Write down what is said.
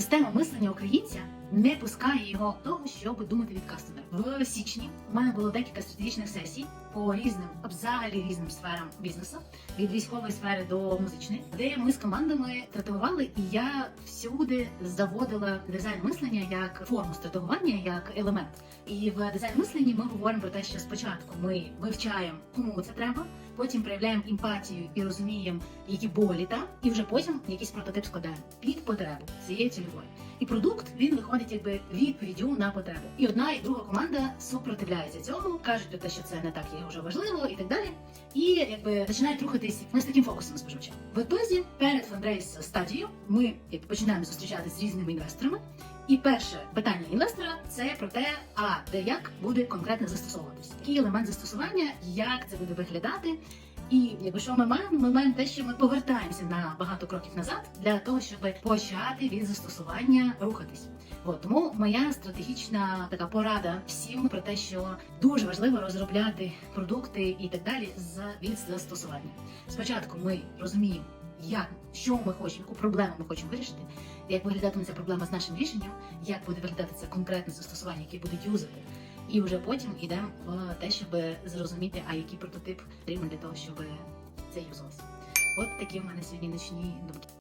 Система мислення українця не пускає його того, щоб думати від кастомера. В січні у мене було декілька стратегічних сесій по різним, взагалі різним сферам бізнесу, від військової сфери до музичної, де ми з командами стратегували, і я всюди заводила дизайн мислення як форму стратегування, як елемент. І в дизайн мисленні ми говоримо про те, що спочатку ми вивчаємо, кому це треба, потім проявляємо емпатію і розуміємо, які болі там, і вже потім якийсь прототип складаємо під потребу цієї цільової. І продукт він виходить якби відповіддю на потребу. І одна і друга команда супротивляється цьому, кажуть те, що це не так є вже важливо, і так далі. І якби починають рухатись ми з таким фокусом споживача. В ітозі перед фандрейс стадією ми як починаємо зустрічатися з різними інвесторами. І перше питання інвестора це про те, а де як буде конкретно застосовуватись, який елемент застосування, як це буде виглядати. І якби що ми маємо, ми маємо те, що ми повертаємося на багато кроків назад для того, щоб почати від застосування рухатись. От тому моя стратегічна така порада всім про те, що дуже важливо розробляти продукти і так далі з від застосування. Спочатку ми розуміємо, як що ми хочемо, яку проблему ми хочемо вирішити, як виглядатиме ця проблема з нашим рішенням, як буде виглядати це конкретне застосування, яке буде юзати. І вже потім йдемо в те, щоб зрозуміти, а який прототип потрібен для того, щоб це юзалося. От такі в мене сьогодні нічні думки.